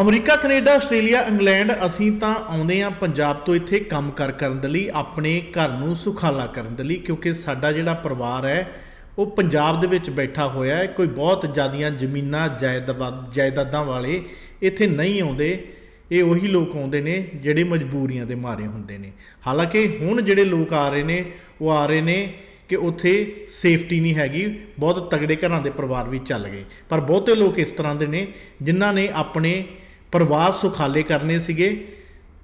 America, Canada, Australia, England, ਅਸੀਂ ਤਾਂ ਆਉਂਦੇ ਆ ਪੰਜਾਬ ਤੋਂ ਇੱਥੇ ਕੰਮ ਕਰ ਕਰਨ ਦੇ ਲਈ, ਆਪਣੇ ਘਰ ਨੂੰ ਸੁਖਾਲਾ ਕਰਨ ਦੇ ਲਈ, ਕਿਉਂਕਿ ਸਾਡਾ ਜਿਹੜਾ ਪਰਿਵਾਰ ਹੈ, ਉਹ ਪੰਜਾਬ ਦੇ ਵਿੱਚ ਬੈਠਾ ਹੋਇਆ ਹੈ। ਕੋਈ ਬਹੁਤ ਜ਼ਿਆਦੀਆਂ ਜ਼ਮੀਨਾਂ, ਜਾਇਦਾਦਾਂ ਜਾਇਦਾਦਾਂ ਵਾਲੇ ਇੱਥੇ ਨਹੀਂ ਆਉਂਦੇ। ਇਹ ਉਹੀ ਲੋਕ ਆਉਂਦੇ ਨੇ ਜਿਹੜੇ ਮਜਬੂਰੀਆਂ ਦੇ ਮਾਰੇ ਹੁੰਦੇ ਨੇ। ਹਾਲਾਂਕਿ ਹੁਣ ਜਿਹੜੇ ਲੋਕ ਆ ਰਹੇ ਨੇ, ਉਹ ਆ ਰਹੇ ਨੇ ਕਿ ਉੱਥੇ ਸੇਫਟੀ ਨਹੀਂ ਹੈਗੀ, ਬਹੁਤ ਤਗੜੇ ਘਰਾਂ ਦੇ ਪਰਿਵਾਰ ਵੀ ਚੱਲ ਗਏ। ਪਰ ਬਹੁਤੇ ਲੋਕ ਇਸ ਤਰ੍ਹਾਂ ਦੇ ਨੇ, ਜਿਨ੍ਹਾਂ ਨੇ ਆਪਣੇ ਪਰਿਵਾਰ ਸੁਖਾਲੇ ਕਰਨੇ ਸੀਗੇ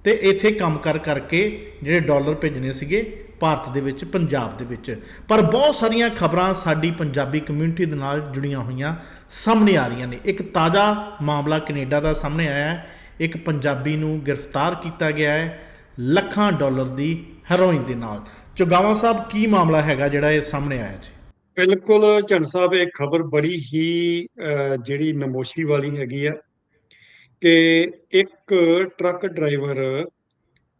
ਤੇ ਇੱਥੇ ਕੰਮ ਕਰ ਕਰਕੇ ਜਿਹੜੇ ਡਾਲਰ ਭੇਜਣੇ ਸੀਗੇ ਭਾਰਤ ਦੇ ਵਿੱਚ, ਪੰਜਾਬ ਦੇ ਵਿੱਚ। ਪਰ ਬਹੁਤ ਸਾਰੀਆਂ ਖਬਰਾਂ ਸਾਡੀ ਪੰਜਾਬੀ ਕਮਿਊਨਿਟੀ ਦੇ ਨਾਲ ਜੁੜੀਆਂ ਹੋਈਆਂ ਸਾਹਮਣੇ ਆ ਰਹੀਆਂ ਨੇ। ਇੱਕ ਤਾਜ਼ਾ ਮਾਮਲਾ ਕੈਨੇਡਾ ਦਾ ਸਾਹਮਣੇ ਆਇਆ ਹੈ। ਇੱਕ ਪੰਜਾਬੀ ਨੂੰ ਗ੍ਰਿਫਤਾਰ ਕੀਤਾ ਗਿਆ ਹੈ ਲੱਖਾਂ ਡਾਲਰ ਦੀ ਹੈਰੋਇਨ ਦੇ ਨਾਲ। ਚੁਗਾਵਾ ਸਾਹਿਬ, ਕੀ ਮਾਮਲਾ ਹੈਗਾ ਜਿਹੜਾ ਇਹ ਸਾਹਮਣੇ ਆਇਆ ਜੀ? ਬਿਲਕੁਲ ਝੰਡ ਸਾਹਿਬ, ਇਹ ਖਬਰ ਬੜੀ ਹੀ ਜਿਹੜੀ ਨਮੋਸ਼ੀ ਵਾਲੀ ਹੈਗੀ ਆ। ਕਿ ਇੱਕ ਟਰੱਕ ਡਰਾਈਵਰ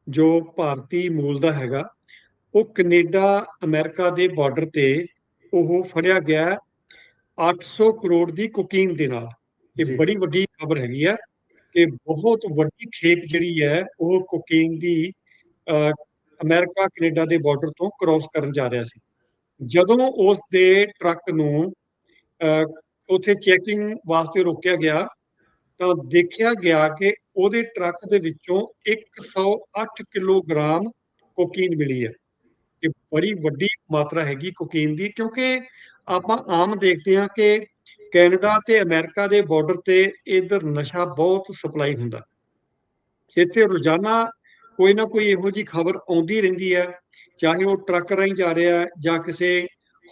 ਜੋ ਭਾਰਤੀ ਮੂਲ ਦਾ ਹੈਗਾ ਉਹ ਕੈਨੇਡਾ ਅਮਰੀਕਾ ਦੇ ਬਾਰਡਰ ਤੇ ਉਹ ਫੜਿਆ ਗਿਆ 800 ਕਰੋੜ ਦੀ ਕੋਕੀਨ ਦੇ ਨਾਲ ਇਹ। ਬੜੀ ਵੱਡੀ ਖਬਰ ਹੈਗੀ ਆ ਕਿ ਬਹੁਤ ਵੱਡੀ ਖੇਪ ਜਿਹੜੀ ਹੈ ਉਹ ਕੋਕੀਨ ਦੀ ਅਮਰੀਕਾ ਕੈਨੇਡਾ ਦੇ ਬਾਰਡਰ ਤੋਂ ਕ੍ਰਾਸ ਕਰਨ ਜਾ ਰਿਹਾ ਸੀ ਜਦੋਂ ਉਸ ਦੇ ਟਰੱਕ ਨੂੰ ਉੱਥੇ ਚੈਕਿੰਗ ਵਾਸਤੇ ਰੋਕਿਆ ਗਿਆ ਤਾਂ ਦੇਖਿਆ ਗਿਆ ਕਿ ਉਹਦੇ ਟਰੱਕ ਦੇ ਵਿੱਚੋਂ 108 ਕਿਲੋਗ੍ਰਾਮ ਕੋਕੀਨ ਮਿਲੀ ਹੈ। ਇਹ ਬੜੀ ਵੱਡੀ ਮਾਤਰਾ ਹੈਗੀ ਕੋਕੀਨ ਦੀ, ਕਿਉਂਕਿ ਆਪਾਂ ਆਮ ਦੇਖਦੇ ਹਾਂ ਕਿ ਕੈਨੇਡਾ ਤੇ ਅਮਰੀਕਾ ਦੇ ਬਾਰਡਰ ਤੇ ਇਧਰ ਨਸ਼ਾ ਬਹੁਤ ਸਪਲਾਈ ਹੁੰਦਾ। ਇੱਥੇ ਰੋਜ਼ਾਨਾ ਕੋਈ ਨਾ ਕੋਈ ਇਹੋ ਜੀ ਖਬਰ ਆਉਂਦੀ ਰਹਿੰਦੀ ਹੈ, ਚਾਹੇ ਉਹ ਟਰੱਕ ਰਾਹੀਂ ਜਾ ਰਿਹਾ ਜਾਂ ਕਿਸੇ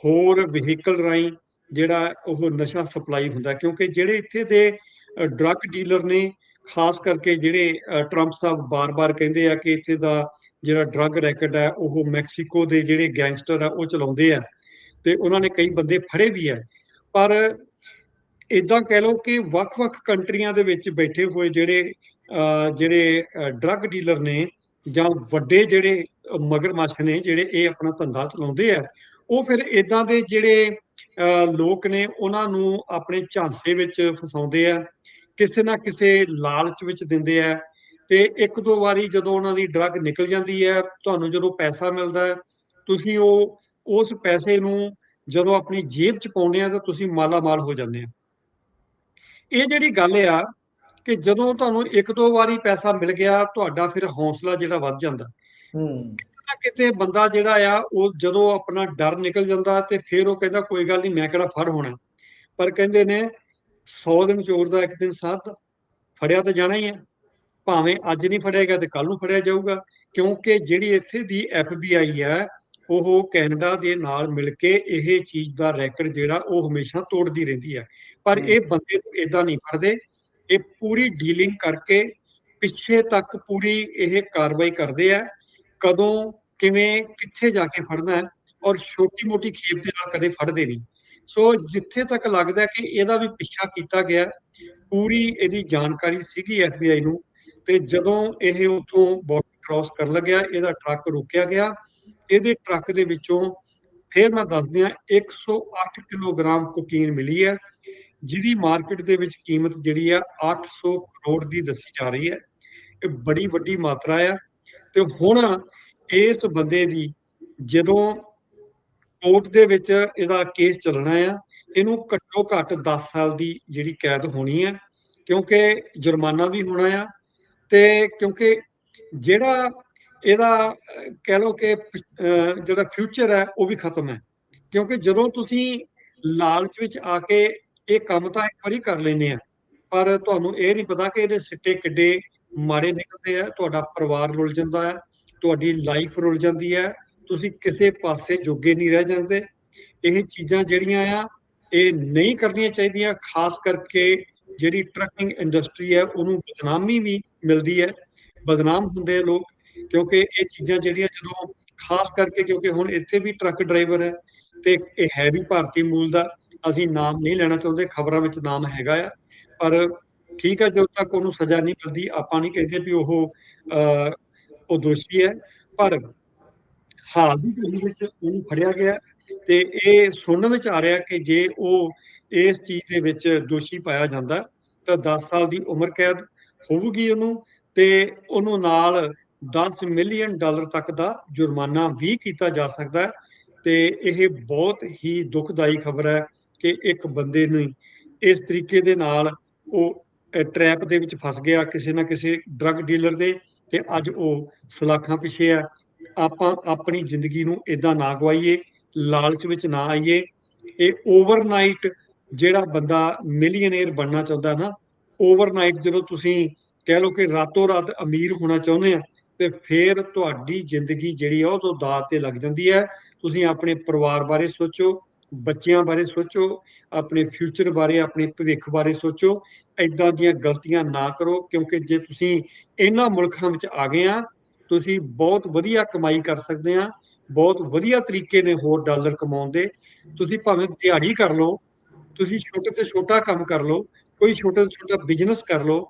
ਹੋਰ ਵਹੀਕਲ ਰਾਹੀਂ ਜਿਹੜਾ ਉਹ ਨਸ਼ਾ ਸਪਲਾਈ ਹੁੰਦਾ, ਕਿਉਂਕਿ ਜਿਹੜੇ ਇੱਥੇ ਦੇ ਡਰੱਗ ਡੀਲਰ ਨੇ ਖਾਸ ਕਰਕੇ ਜਿਹੜੇ ਟਰੰਪ ਸਾਹਿਬ ਬਾਰ-ਬਾਰ ਕਹਿੰਦੇ ਆ ਕਿ ਇੱਥੇ ਦਾ ਜਿਹੜਾ ਡਰੱਗ ਰੈਕਟ ਹੈ ਉਹ ਮੈਕਸੀਕੋ ਦੇ ਜਿਹੜੇ ਗੈਂਗਸਟਰ ਆ ਉਹ ਚਲਾਉਂਦੇ ਆ ਤੇ ਉਹਨਾਂ ਨੇ ਕਈ ਬੰਦੇ ਫੜੇ ਵੀ ਆ। ਪਰ ਇਦਾਂ ਕਹਿ ਲਓ ਕਿ ਵੱਖ-ਵੱਖ ਕੰਟਰੀਆਂ ਦੇ ਵਿੱਚ ਬੈਠੇ ਹੋਏ ਜਿਹੜੇ ਜਿਹੜੇ ਡਰੱਗ ਡੀਲਰ ਨੇ ਜਾਂ ਵੱਡੇ ਜਿਹੜੇ ਅ, ਮਗਰਮੱਛ ਨੇ ਜਿਹੜੇ ਇਹ ਆਪਣਾ ਧੰਦਾ ਚਲਾਉਂਦੇ ਆ ਉਹ ਫਿਰ ਇਦਾਂ ਦੇ ਜਿਹੜੇ ਲੋਕ ਨੇ ਉਹਨਾਂ ਨੂੰ ਆਪਣੇ ਝਾਂਸੇ ਵਿੱਚ ਫਸਾਉਂਦੇ ਆ। ਕਿਸੇ ਨਾ ਕਿਸੇ ਲਾਲਚ ਵਿੱਚ ਦਿੰਦੇ ਆ ਤੇ ਇੱਕ ਦੋ ਵਾਰੀ ਜਦੋਂ ਉਹਨਾਂ ਦੀ ਡਰੱਗ ਨਿਕਲ ਜਾਂਦੀ ਹੈ ਤੁਹਾਨੂੰ ਜਦੋਂ ਪੈਸਾ ਮਿਲਦਾ ਤੁਸੀਂ ਉਹ ਉਸ ਪੈਸੇ ਨੂੰ ਜਦੋਂ ਆਪਣੀ ਜੇਬ 'ਚ ਪਾਉਂਦੇ ਆ ਤਾਂ ਤੁਸੀਂ ਮਾਲਾ ਮਾਲ ਹੋ ਜਾਂਦੇ ਆ। ਇਹ ਜਿਹੜੀ ਗੱਲ ਆ ਕਿ ਜਦੋਂ ਤੁਹਾਨੂੰ ਇੱਕ ਦੋ ਵਾਰੀ ਪੈਸਾ ਮਿਲ ਗਿਆ ਤੁਹਾਡਾ ਫਿਰ ਹੌਸਲਾ ਜਿਹੜਾ ਵੱਧ ਜਾਂਦਾ। ਹੂੰ। ਕਿਤੇ ਬੰਦਾ ਜਿਹੜਾ ਆ ਉਹ ਜਦੋਂ ਆਪਣਾ ਡਰ ਨਿਕਲ ਜਾਂਦਾ ਤੇ ਫਿਰ ਉਹ ਕਹਿੰਦਾ ਕੋਈ ਗੱਲ ਨਹੀਂ ਮੈਂ ਕਿਹੜਾ ਫੜ ਹੋਣਾ? ਪਰ ਕਹਿੰਦੇ ਨੇ 100 ਦਿਨ ਚੋਰ ਦਾ ਇੱਕ ਦਿਨ ਸਾਧ ਫੜਿਆ ਤਾਂ ਜਾਣਾ ਹੀ ਹੈ ਭਾਵੇਂ ਅੱਜ ਨਹੀਂ ਫੜਿਆਗਾ ਤੇ ਕੱਲ ਨੂੰ ਫੜਿਆ ਜਾਊਗਾ ਕਿਉਂਕਿ ਜਿਹੜੀ ਇੱਥੇ ਦੀ FBI ਹੈ ਉਹ ਕੈਨੇਡਾ ਦੇ ਨਾਲ ਮਿਲ ਕੇ ਇਹ ਚੀਜ਼ ਦਾ ਰੈਕਡ ਜਿਹੜਾ ਉਹ ਹਮੇਸ਼ਾ ਤੋੜਦੀ ਰਹਿੰਦੀ ਹੈ ਪਰ ਇਹ ਬੰਦੇ ਨੂੰ ਇਦਾਂ ਨਹੀਂ ਫੜਦੇ। ਇਹ ਪੂਰੀ ਡੀਲਿੰਗ ਕਰਕੇ ਪਿੱਛੇ ਤੱਕ ਪੂਰੀ ਇਹ ਕਾਰਵਾਈ ਕਰਦੇ ਆ। ਕਦੋਂ ਕਿਵੇਂ ਕਿੱਥੇ ਜਾ ਕੇ ਫੜਨਾ ਹੈ ਔਰ ਛੋਟੀ ਮੋਟੀ ਖੇਪ ਦੇ ਨਾਲ ਕਦੇ ਫੜਦੇ ਨਹੀਂ। ਸੋ ਜਿੱਥੇ ਤੱਕ ਲੱਗਦਾ ਕਿ ਇਹਦਾ ਵੀ ਪਿੱਛਾ ਕੀਤਾ ਗਿਆ ਪੂਰੀ ਇਹਦੀ ਜਾਣਕਾਰੀ ਸੀਗੀ FBI ਨੂੰ ਤੇ ਜਦੋਂ ਇਹ ਉਥੋਂ ਬਾਰਡਰ ਕ੍ਰਾਸ ਕਰਨ ਲੱਗਿਆ, ਇਹਦਾ ਟਰੱਕ ਰੋਕਿਆ ਗਿਆ। ਇਹਦੇ ਟਰੱਕ ਦੇ ਵਿੱਚੋਂ ਫਿਰ ਮੈਂ ਦੱਸ ਦਿਆਂ 108 ਕਿਲੋਗ੍ਰਾਮ ਕੋਕੀਨ ਮਿਲੀ ਹੈ, ਜਿਹਦੀ ਮਾਰਕੀਟ ਦੇ ਵਿੱਚ ਕੀਮਤ ਜਿਹੜੀ ਆ 800 ਕਰੋੜ ਦੀ ਦੱਸੀ ਜਾ ਰਹੀ ਹੈ। ਇਹ ਬੜੀ ਵੱਡੀ ਮਾਤਰਾ ਆ ਤੇ ਹੁਣ ਇਸ ਬੰਦੇ ਦੀ ਜਦੋਂ ਕੋਰਟ ਦੇ ਵਿੱਚ ਇਹਦਾ ਕੇਸ ਚੱਲਣਾ ਆ। ਇਹਨੂੰ ਘੱਟੋ ਘੱਟ 10 ਸਾਲ ਦੀ ਜਿਹੜੀ ਕੈਦ ਹੋਣੀ ਹੈ ਕਿਉਂਕਿ ਜੁਰਮਾਨਾ ਵੀ ਹੋਣਾ ਆ ਤੇ ਕਿਉਂਕਿ ਜਿਹੜਾ ਇਹਦਾ, ਕਹਿ ਲਓ ਕਿ ਜਿਹੜਾ ਫਿਊਚਰ ਹੈ ਉਹ ਵੀ ਖਤਮ ਹੈ। ਕਿਉਂਕਿ ਜਦੋਂ ਤੁਸੀਂ ਲਾਲਚ ਵਿੱਚ ਆ ਕੇ ਇਹ ਕੰਮ ਤਾਂ ਇੱਕ ਵਾਰੀ ਕਰ ਲੈਨੇ ਆ, ਪਰ ਤੁਹਾਨੂੰ ਇਹ ਨਹੀਂ ਪਤਾ ਕਿ ਇਹਦੇ ਸਿੱਟੇ ਕਿੱਡੇ ਮਾੜੇ ਨਿਕਲਦੇ ਆ, ਤੁਹਾਡਾ ਪਰਿਵਾਰ ਰੁਲ ਜਾਂਦਾ ਹੈ ਤੁਹਾਡੀ ਲਾਈਫ ਰੁਲ ਜਾਂਦੀ ਹੈ ਤੁਸੀਂ ਕਿਸੇ ਪਾਸੇ ਜੋਗੇ ਨਹੀਂ ਰਹਿ ਜਾਂਦੇ। ਇਹ ਚੀਜ਼ਾਂ ਜਿਹੜੀਆਂ ਆ ਇਹ ਨਹੀਂ ਕਰਨੀਆਂ ਚਾਹੀਦੀਆਂ ਖਾਸ ਕਰਕੇ ਜਿਹੜੀ ਟਰੱਕਿੰਗ ਇੰਡਸਟਰੀ ਹੈ ਉਹਨੂੰ ਬਦਨਾਮੀ ਵੀ ਮਿਲਦੀ ਹੈ। ਬਦਨਾਮ ਹੁੰਦੇ ਆ ਲੋਕ ਕਿਉਂਕਿ ਇਹ ਚੀਜ਼ਾਂ ਜਿਹੜੀਆਂ ਜਦੋਂ ਖਾਸ ਕਰਕੇ ਕਿਉਂਕਿ ਹੁਣ ਇੱਥੇ ਵੀ ਟਰੱਕ ਡਰਾਈਵਰ ਹੈ ਤੇ ਇਹ ਹੈ ਵੀ ਭਾਰਤੀ ਮੂਲ ਦਾ ਅਸੀਂ ਨਾਮ ਨਹੀਂ ਲੈਣਾ ਚਾਹੁੰਦੇ ਖਬਰਾਂ ਵਿੱਚ ਨਾਮ ਹੈਗਾ ਆ। ਪਰ ਠੀਕ ਹੈ ਜਦੋਂ ਤੱਕ ਉਹਨੂੰ ਸਜ਼ਾ ਨਹੀਂ ਮਿਲਦੀ ਆਪਾਂ ਨਹੀਂ ਕਹਿੰਦੇ ਵੀ ਉਹ ਅਹ, ਉਹ ਦੋਸ਼ੀ ਹੈ। ਪਰ ਹਾਲ ਦੀ ਘੜੀ ਵਿੱਚ ਉਹਨੂੰ ਫੜਿਆ ਗਿਆ ਤੇ ਇਹ ਸੁਣਨ ਵਿੱਚ ਆ ਰਿਹਾ ਕਿ ਜੇ ਉਹ ਇਸ ਚੀਜ਼ ਦੇ ਵਿੱਚ ਦੋਸ਼ੀ ਪਾਇਆ ਜਾਂਦਾ, ਤਾਂ 10 ਸਾਲ ਦੀ ਉਮਰ ਕੈਦ ਹੋਊਗੀ ਉਹਨੂੰ ਤੇ ਉਹਨੂੰ ਨਾਲ 10 ਮਿਲੀਅਨ ਡਾਲਰ ਤੱਕ ਦਾ ਜੁਰਮਾਨਾ ਵੀ ਕੀਤਾ ਜਾ ਸਕਦਾ ਹੈ ਤੇ ਇਹ ਬਹੁਤ ਹੀ ਦੁਖਦਾਈ ਖਬਰ ਹੈ ਕਿ ਇੱਕ ਬੰਦੇ ਨੂੰ ਇਸ ਤਰੀਕੇ ਦੇ ਨਾਲ ਉਹ ਟ੍ਰੈਪ ਦੇ ਵਿੱਚ ਫਸ ਗਿਆ ਕਿਸੇ ਨਾ ਕਿਸੇ ਡਰੱਗ ਡੀਲਰ ਦੇ ਤੇ ਅੱਜ ਉਹ ਸਲਾਖਾਂ ਪਿੱਛੇ ਆ ਆਪਾਂ ਆਪਣੀ ਜ਼ਿੰਦਗੀ ਨੂੰ ਇਦਾਂ ਨਾ ਗਵਾਈਏ, ਲਾਲਚ ਵਿੱਚ ਨਾ ਆਈਏ, ਇਹ ਓਵਰਨਾਈਟ ਜਿਹੜਾ ਬੰਦਾ ਮਿਲੀਅਨੇਅਰ ਬਣਨਾ ਚਾਹੁੰਦਾ ਨਾ ਓਵਰਨਾਈਟ ਜਦੋਂ ਤੁਸੀਂ ਕਹਿ ਲਓ ਕਿ ਰਾਤੋਂ ਰਾਤ ਅਮੀਰ ਹੋਣਾ ਚਾਹੁੰਦੇ ਆ, ਤੇ ਫਿਰ ਤੁਹਾਡੀ ਜ਼ਿੰਦਗੀ ਜਿਹੜੀ ਆ ਉਹ ਤੋਂ ਦਾਤ ਤੇ ਲੱਗ ਜਾਂਦੀ ਹੈ। ਤੁਸੀਂ ਆਪਣੇ ਪਰਿਵਾਰ ਬਾਰੇ ਸੋਚੋ, ਬੱਚਿਆਂ ਬਾਰੇ ਸੋਚੋ, ਆਪਣੇ ਫਿਊਚਰ ਬਾਰੇ, ਆਪਣੇ ਭਵਿੱਖ ਬਾਰੇ ਸੋਚੋ ਐਦਾਂ ਦੀਆਂ ਗਲਤੀਆਂ ਨਾ ਕਰੋ, ਕਿਉਂਕਿ ਜੇ ਤੁਸੀਂ ਇਹਨਾਂ ਮੁਲਕਾਂ ਵਿੱਚ ਆ ਗਏ ਆ ਤੁਸੀਂ ਬਹੁਤ ਵਧੀਆ ਕਮਾਈ ਕਰ ਸਕਦੇ ਆ, ਬਹੁਤ ਵਧੀਆ ਤਰੀਕੇ ਨੇ ਹੋਰ ਡਾਲਰ ਕਮਾਉਣ ਦੇ। ਤੁਸੀਂ ਭਾਵੇਂ ਦਿਹਾੜੀ ਕਰ ਲਓ, ਤੁਸੀਂ ਛੋਟੇ ਤੋਂ ਛੋਟਾ ਕੰਮ ਕਰ ਲਓ, ਕੋਈ ਛੋਟੇ ਤੋਂ ਛੋਟਾ ਬਿਜ਼ਨਸ ਕਰ ਲਓ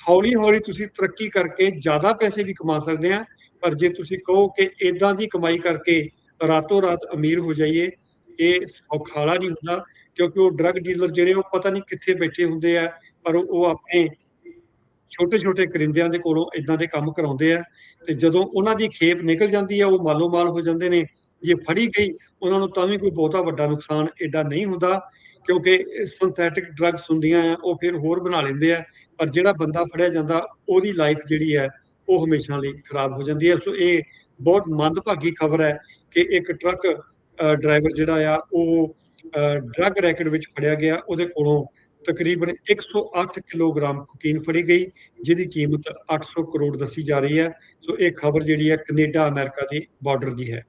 ਹੌਲੀ ਹੌਲੀ ਤੁਸੀਂ ਤਰੱਕੀ ਕਰਕੇ ਜ਼ਿਆਦਾ ਪੈਸੇ ਵੀ ਕਮਾ ਸਕਦੇ ਆ, ਪਰ ਜੇ ਤੁਸੀਂ ਕਹੋ ਕਿ ਇਦਾਂ ਦੀ ਕਮਾਈ ਕਰਕੇ ਰਾਤੋਂ ਰਾਤ ਅਮੀਰ ਹੋ ਜਾਈਏ, ਇਹ ਸੌਖਾਲਾ ਨਹੀਂ ਹੁੰਦਾ, ਕਿਉਂਕਿ ਉਹ ਡਰੱਗ ਡੀਲਰ ਜਿਹੜੇ ਉਹ ਪਤਾ ਨਹੀਂ ਕਿੱਥੇ ਬੈਠੇ ਹੁੰਦੇ ਆ, ਪਰ ਉਹ ਆਪਣੇ ਛੋਟੇ ਛੋਟੇ ਕਰਿੰਦਿਆਂ ਦੇ ਕੋਲੋਂ ਇਦਾਂ ਦੇ ਕੰਮ ਕਰਾਉਂਦੇ ਆ ਤੇ ਜਦੋਂ ਉਹਨਾਂ ਦੀ ਖੇਪ ਨਿਕਲ ਜਾਂਦੀ ਆ, ਉਹ ਮਾਲੋ ਮਾਲ ਹੋ ਜਾਂਦੇ ਨੇ, ਜੇ ਫੜੀ ਗਈ, ਉਹਨਾਂ ਨੂੰ ਤਾਂ ਵੀ ਕੋਈ ਬਹੁਤਾ ਵੱਡਾ ਨੁਕਸਾਨ ਐਡਾ ਨਹੀਂ ਹੁੰਦਾ, ਕਿਉਂਕਿ ਸਿੰਥੈਟਿਕ ਡਰੱਗਸ ਹੁੰਦੀਆਂ ਆ, ਉਹ ਫਿਰ ਹੋਰ ਬਣਾ ਲੈਂਦੇ ਆ, ਪਰ ਜਿਹੜਾ ਬੰਦਾ ਫੜਿਆ ਜਾਂਦਾ, ਉਹਦੀ ਲਾਈਫ ਜਿਹੜੀ ਹੈ ਉਹ ਹਮੇਸ਼ਾ ਲਈ ਖਰਾਬ ਹੋ ਜਾਂਦੀ ਹੈ ਸੋ ਇਹ ਬਹੁਤ ਮੰਦਭਾਗੀ ਖਬਰ ਹੈ ਕਿ ਇੱਕ ਟਰੱਕ ਡਰਾਈਵਰ ਜਿਹੜਾ ਆ, ਉਹ ਡਰੱਗ ਰੈਕਟ ਵਿੱਚ ਫੜਿਆ ਗਿਆ, ਉਹਦੇ ਕੋਲੋਂ ਤਕਰੀਬਨ 108 ਕਿਲੋਗ੍ਰਾਮ ਕੋਕੀਨ ਫੜੀ ਗਈ, ਜਿਹਦੀ ਕੀਮਤ 800 ਕਰੋੜ ਦੱਸੀ ਜਾ ਰਹੀ ਹੈ। ਸੋ ਇਹ ਖਬਰ ਜਿਹੜੀ ਹੈ ਕੈਨੇਡਾ ਅਮਰੀਕਾ ਦੀ ਬਾਰਡਰ ਦੀ ਹੈ।